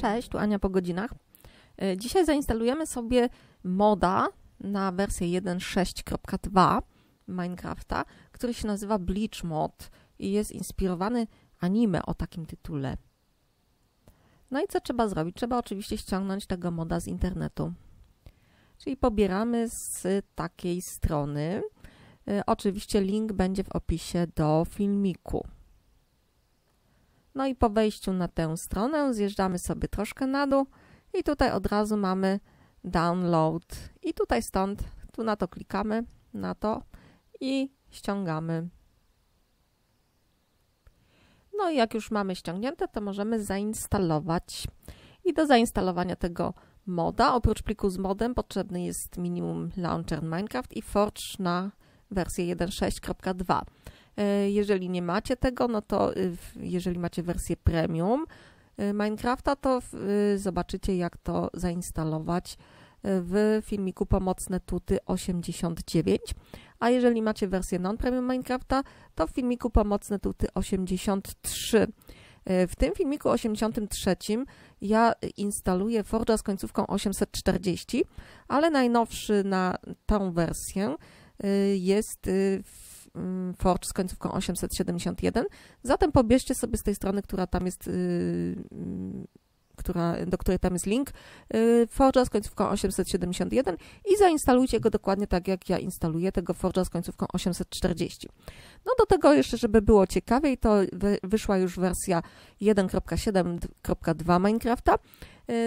Cześć, tu Ania po godzinach. E, Dzisiaj zainstalujemy sobie moda na wersję 1.6.2 Minecrafta, który się nazywa Bleach Mod i jest inspirowany anime o takim tytule. No i co trzeba zrobić? Trzeba oczywiście ściągnąć tego moda z internetu. Czyli pobieramy z takiej strony. E, Oczywiście link będzie w opisie do filmiku. No i po wejściu na tę stronę zjeżdżamy sobie troszkę na dół i tutaj od razu mamy download. I tutaj stąd, tu na to klikamy, na to i ściągamy. No i jak już mamy ściągnięte, to możemy zainstalować. I do zainstalowania tego moda, oprócz pliku z modem, potrzebny jest minimum launcher Minecraft i Forge na wersję 1.6.2. E, Jeżeli nie macie tego, no to y, jeżeli macie wersję premium y, Minecrafta, to y, zobaczycie jak to zainstalować w filmiku Pomocne Tuty 89. A jeżeli macie wersję non-premium Minecrafta, to w filmiku Pomocne Tuty 83. Y, W tym filmiku 83 ja instaluję Forge'a z końcówką 840, ale najnowszy na tą wersję jest Forge z końcówką 871. Zatem pobierzcie sobie z tej strony, która tam jest, y, mm, która, do której tam jest link, y, Forge'a z końcówką 871 i zainstalujcie go dokładnie tak, jak ja instaluję tego Forge'a z końcówką 840. No do tego jeszcze, żeby było ciekawiej, to wy, wyszła już wersja 1.7.2 Minecrafta,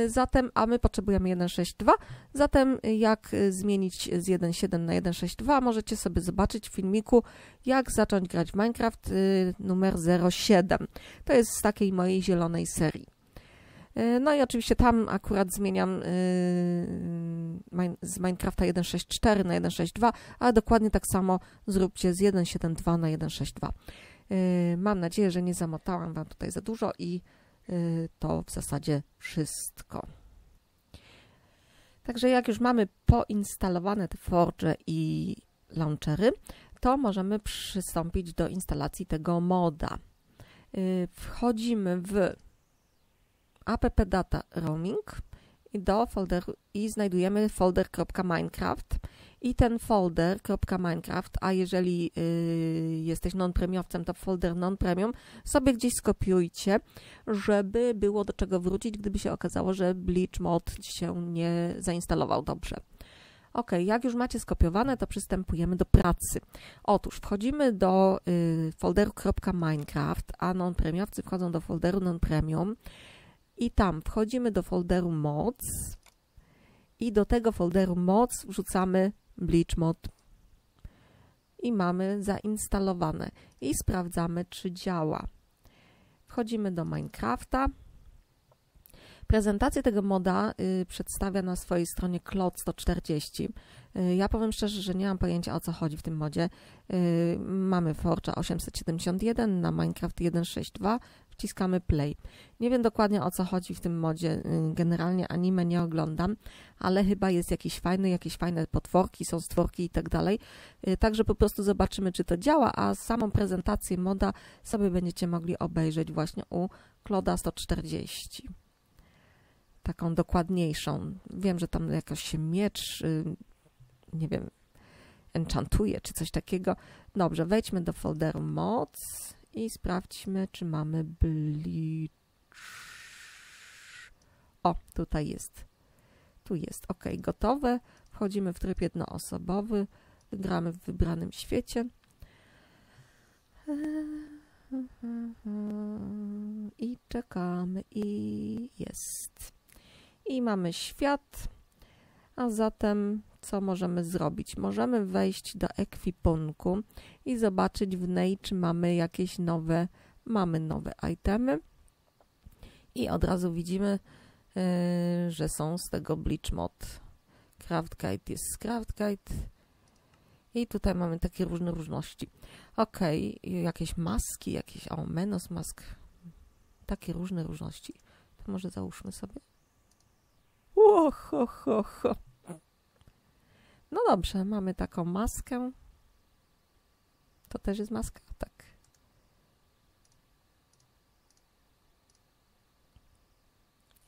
zatem, a my potrzebujemy 1.6.2, Zatem y, jak y, zmienić z 1.7 na 1.6.2 możecie sobie zobaczyć w filmiku jak zacząć grać w Minecraft y, numer 07. To jest z takiej mojej zielonej serii. Y, No i oczywiście tam akurat zmieniam y, z Minecrafta 1.6.4 na 1.6.2, ale dokładnie tak samo zróbcie z 1.7.2 na 1.6.2. Y, Mam nadzieję, że nie zamotałam Wam tutaj za dużo i y, to w zasadzie wszystko. Także jak już mamy poinstalowane te Forge i launchery, to możemy przystąpić do instalacji tego moda. Yy, Wchodzimy w app data roaming do folderu i znajdujemy folder.minecraft i ten folder.minecraft, a jeżeli yy, jesteś non-premiowcem, to folder non-premium sobie gdzieś skopiujcie, żeby było do czego wrócić, gdyby się okazało, że Bleach Mod się nie zainstalował dobrze. Ok, jak już macie skopiowane, to przystępujemy do pracy. Otóż wchodzimy do y, folderu .minecraft, a non-premiowcy wchodzą do folderu non-premium i tam wchodzimy do folderu mods i do tego folderu mods wrzucamy Bleach Mod i mamy zainstalowane i sprawdzamy, czy działa. Wchodzimy do Minecrafta. Prezentację tego moda y, przedstawia na swojej stronie Cloud 140. Y, ja powiem szczerze, że nie mam pojęcia o co chodzi w tym modzie. Y, mamy Forge'a 871 na Minecraft 1.6.2, wciskamy play. Nie wiem dokładnie o co chodzi w tym modzie. Generalnie anime nie oglądam, ale chyba jest jakiś fajny, jakieś fajne potworki, są stworki i tak dalej. Także po prostu zobaczymy, czy to działa, a samą prezentację moda sobie będziecie mogli obejrzeć właśnie u Kloda 140. Taką dokładniejszą. Wiem, że tam jakoś się miecz, y, nie wiem, enchantuje czy coś takiego. Dobrze, wejdźmy do folderu mods i sprawdźmy, czy mamy bleach. O, tutaj jest. Tu jest. Ok, gotowe. Wchodzimy w tryb jednoosobowy. Gramy w wybranym świecie. I czekamy. I jest. I mamy świat. A zatem co możemy zrobić? Możemy wejść do ekwipunku i zobaczyć w niej, czy mamy jakieś nowe, mamy nowe itemy. I od razu widzimy, yy, że są z tego Bleach Mod. Craft Guide jest Craft Guide. I tutaj mamy takie różne różności. Ok, jakieś maski, jakieś, o, Menos Mask. Takie różne różności. To może załóżmy sobie. Ho, ho, ho. No dobrze, mamy taką maskę. To też jest maska? Tak.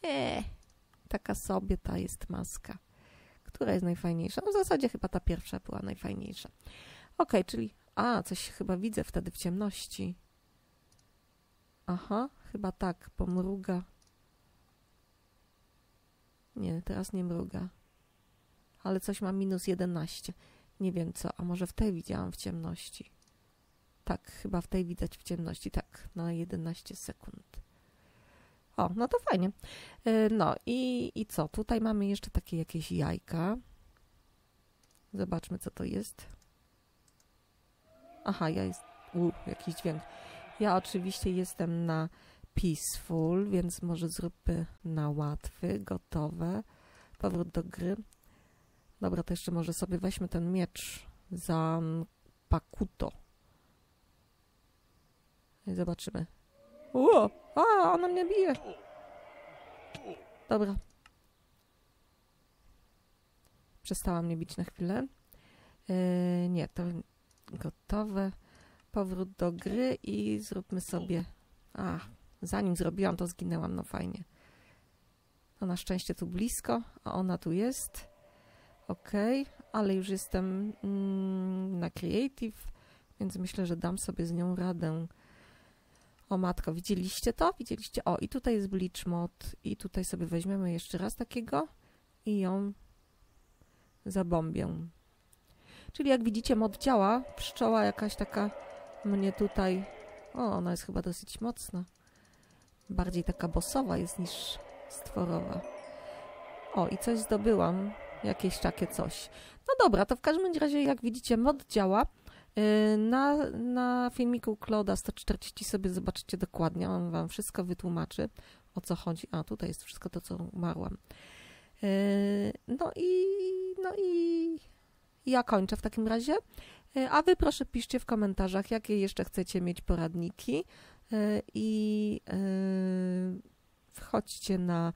Nie, taka sobie ta jest maska. Która jest najfajniejsza? No w zasadzie chyba ta pierwsza była najfajniejsza. Ok, czyli... A, coś chyba widzę wtedy w ciemności. Aha, chyba tak, pomruga. Nie, teraz nie mruga. Ale coś ma minus 11. Nie wiem co, a może w tej widziałam w ciemności. Tak, chyba w tej widać w ciemności, tak, na 11 sekund. O, no to fajnie. E, no i, i co? Tutaj mamy jeszcze takie jakieś jajka. Zobaczmy, co to jest. Aha, ja jest... U, jakiś dźwięk. Ja oczywiście jestem na peaceful, więc może zróbmy na łatwy, gotowe. Powrót do gry. Dobra, to jeszcze może sobie weźmy ten miecz za Pakuto. I zobaczymy. O, a, ona mnie bije. Dobra. Przestała mnie bić na chwilę. Yy, nie, to gotowe. Powrót do gry i zróbmy sobie... A, zanim zrobiłam, to zginęłam, no fajnie. No na szczęście tu blisko, a ona tu jest. Ok, ale już jestem mm, na Creative, więc myślę, że dam sobie z nią radę. O matko, widzieliście to? Widzieliście? O, i tutaj jest Bleach Mod i tutaj sobie weźmiemy jeszcze raz takiego i ją zabombię. Czyli jak widzicie mod działa, pszczoła jakaś taka mnie tutaj... O, ona jest chyba dosyć mocna. Bardziej taka bosowa jest niż stworowa. O, i coś zdobyłam. Jakieś takie coś. No dobra, to w każdym razie, jak widzicie, mod działa. Y, na, na filmiku Claude'a 140 sobie zobaczycie dokładnie, on wam wszystko wytłumaczy, o co chodzi. A, tutaj jest wszystko to, co umarłam. Y, no i, no i ja kończę w takim razie. Y, a wy proszę piszcie w komentarzach, jakie jeszcze chcecie mieć poradniki i wchodźcie na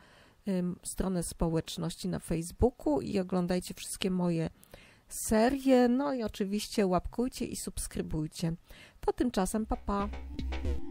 stronę społeczności na Facebooku i oglądajcie wszystkie moje serię. No i oczywiście łapkujcie i subskrybujcie. To tymczasem papa. Pa.